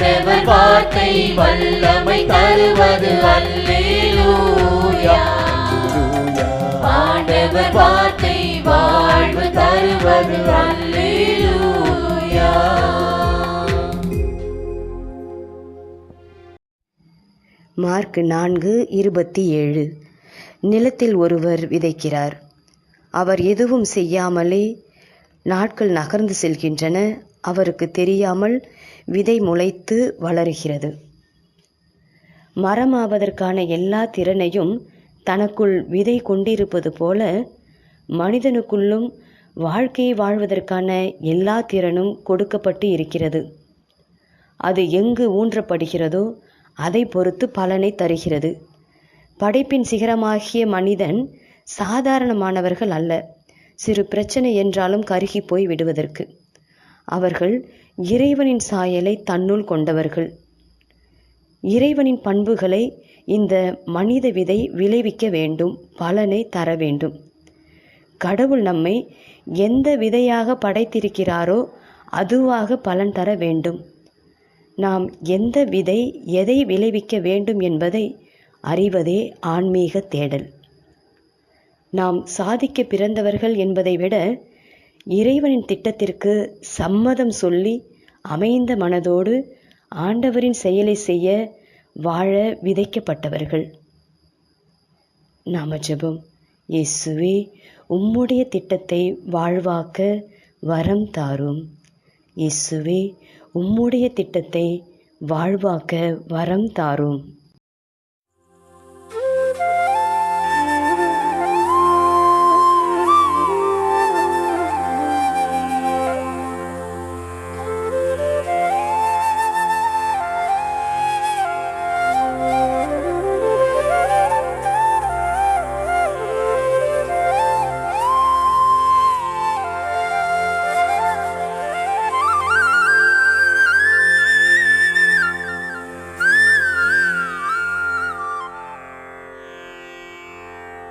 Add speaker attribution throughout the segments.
Speaker 1: ஆண்டவர் வார்த்தை வல்லமை தருவது அல்லேலூயா. ஆண்டவர் வார்த்தை வாழ்வு தருவது அல்லேலூயா.
Speaker 2: மார்க் நான்கு இருபத்தி ஏழு. நிலத்தில் ஒருவர் விதைக்கிறார். அவர் எதுவும் செய்யாமலே நாட்கள் நகர்ந்து செல்கின்றன. அவருக்கு தெரியாமல் விதை முளைத்து வளருகிறது. மரமாவதற்கான எல்லா திறனையும் தனக்குள் விதை கொண்டிருப்பது போல மனிதனுக்குள்ளும் வாழ்க்கையை வாழ்வதற்கான எல்லா திறனும் கொடுக்கப்பட்டு இருக்கிறது. அது எங்கு ஊன்றப்படுகிறதோ அதை பொறுத்து பலனை தருகிறது. படைப்பின் சிகரமாகிய மனிதன் சாதாரணமானவர்கள் அல்ல. சிறு பிரச்சனை என்றாலும் கருகி போய் விடுவதற்கு. அவர்கள் இறைவனின் சாயலை தன்னுள் கொண்டவர்கள். இறைவனின் பண்புகளை இந்த மனித விதை விளைவிக்க வேண்டும் பலனை தர வேண்டும். கடவுள் நம்மை எந்த விதையாக படைத்திருக்கிறாரோ அதுவாக பலன் தர வேண்டும். நாம் எந்த விதை எதை விளைவிக்க வேண்டும் என்பதை அறிவதே ஆன்மீக தேடல். நாம் சாதிக்க பிறந்தவர்கள் என்பதை விட இறைவனின் திட்டத்திற்கு சம்மதம் சொல்லி அமைந்த மனதோடு ஆண்டவரின் செயலை செய்ய வாழ விதைக்கப்பட்டவர்கள். நாம ஜெபம். இயேசுவே உம்முடைய திட்டத்தை வாழ்வாக்க வரம் தாரும். இயேசுவே உம்முடைய திட்டத்தை வாழ்வாக்க வரம் தாரும்.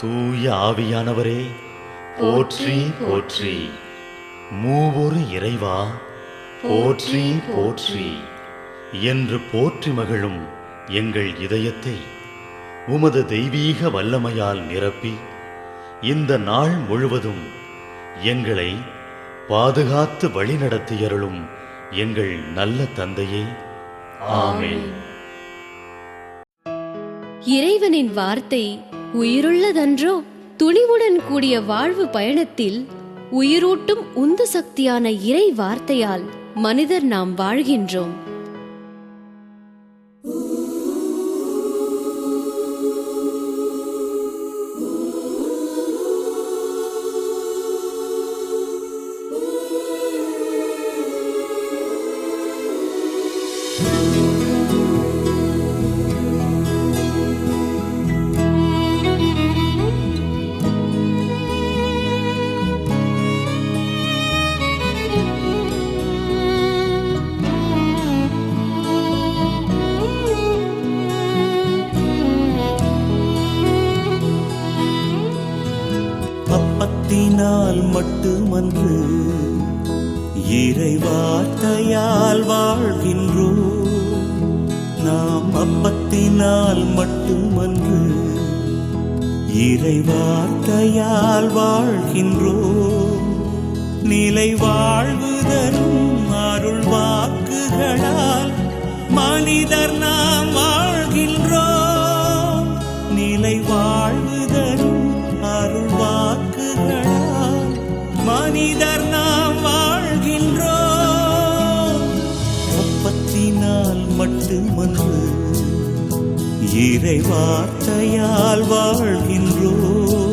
Speaker 3: தூய ஆவியானவரே போற்றி போற்றி. மூவொரு இறைவா போற்றி போற்றி. என்று போற்றி மகிழும் எங்கள் இதயத்தை உமது தெய்வீக வல்லமையால் நிரப்பி இந்த நாள் முழுவதும் எங்களை பாதுகாத்து வழிநடத்தியருளும் எங்கள் நல்ல தந்தையே. ஆமேன்.
Speaker 4: இறைவனின் வார்த்தை உயிருள்ளதன்றோ துணிவுடன் கூடிய வாழ்வு பயணத்தில் உயிரூட்டும் உந்து சக்தியான இறை வார்த்தையால் மனிதர் நாம் வாழ்கின்றோம்.
Speaker 5: அப்பத்தினால் மட்டுமன்று இறை வார்த்தையால் வாழ்கின்றோ நாம் அப்பத்தினால் மட்டுமன்று இறை வார்த்தையால் வாழ்கின்றோ நிலை வாழ்வு தரும் அருள் வாக்குகளால் மனிதர் நாம் வாழ்கின்றோம். நிலை வாழ்வு தரும் அருள் வாக்குகளால் மனிதர் நாம் வாழ்கின்றோம். ஒப்பத்தினால் மட்டுமன்று இறை வார்த்தையால் வாழ்கின்றோம்.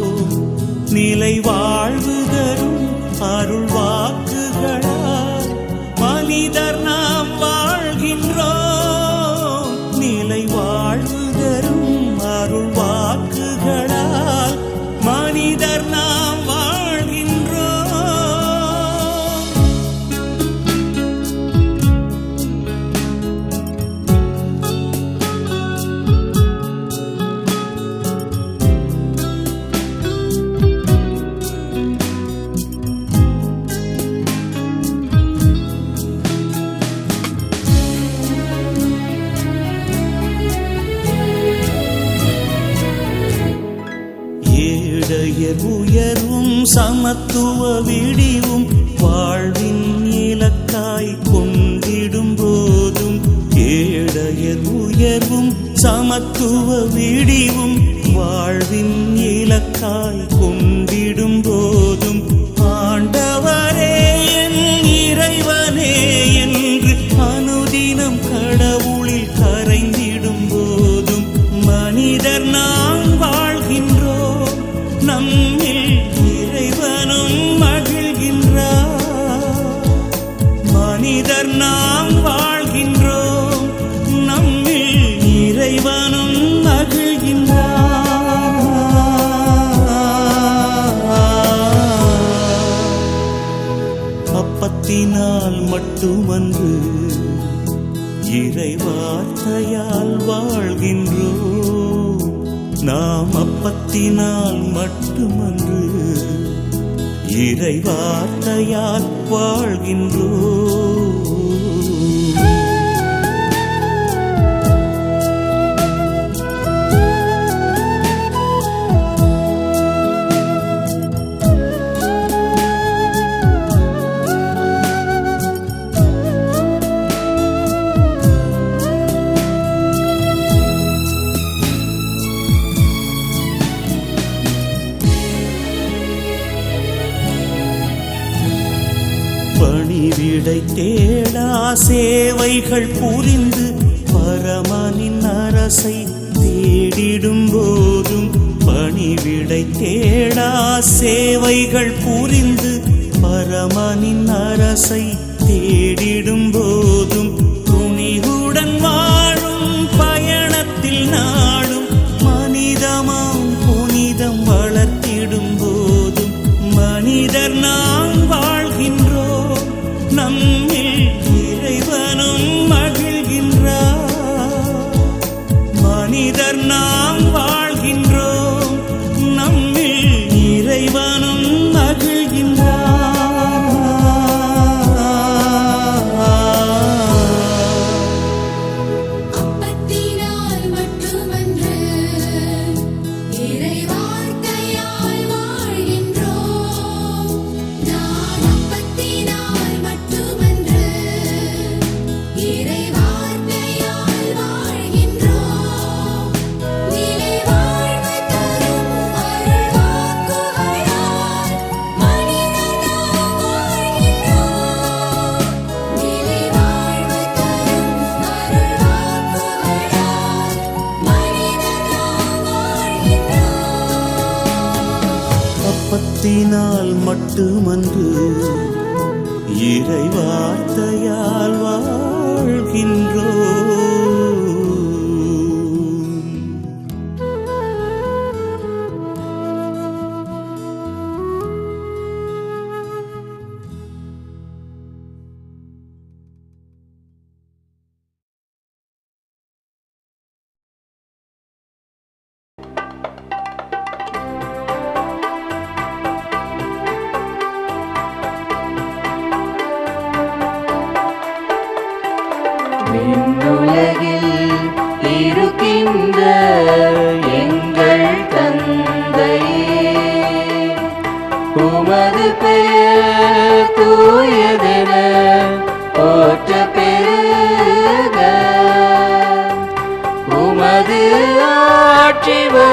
Speaker 5: நிலை வாழ்வு தரும் அருள்வா ஏழையர் உயர்வும் சமத்துவ விடிவும் வாழ்வின் இலக்காய் கொண்டிடும் போதும். ஏழையர் உயர்வும் சமத்துவ விடிவும் வாழ்வின் இலக்காய் கொண்டிடும் போதும் அப்பத்தினால் இறை வார்த்தையால் வாழ்கின்றோம். நாம் அப்பத்தினால் மட்டுமன்று இறை வார்த்தையால் வாழ்கின்றோம். விடை தேடா சேவைகள் புரிந்து பரமனின் அரசை தேடிடும் போதும் பணிவிடை தேடா சேவைகள் புரிந்து பரமனின் அரசை தேடி வாழ்கின்றோம்
Speaker 1: மட்டுமன்று இறை வார்த்தையால் வாழ்கின்றோம்.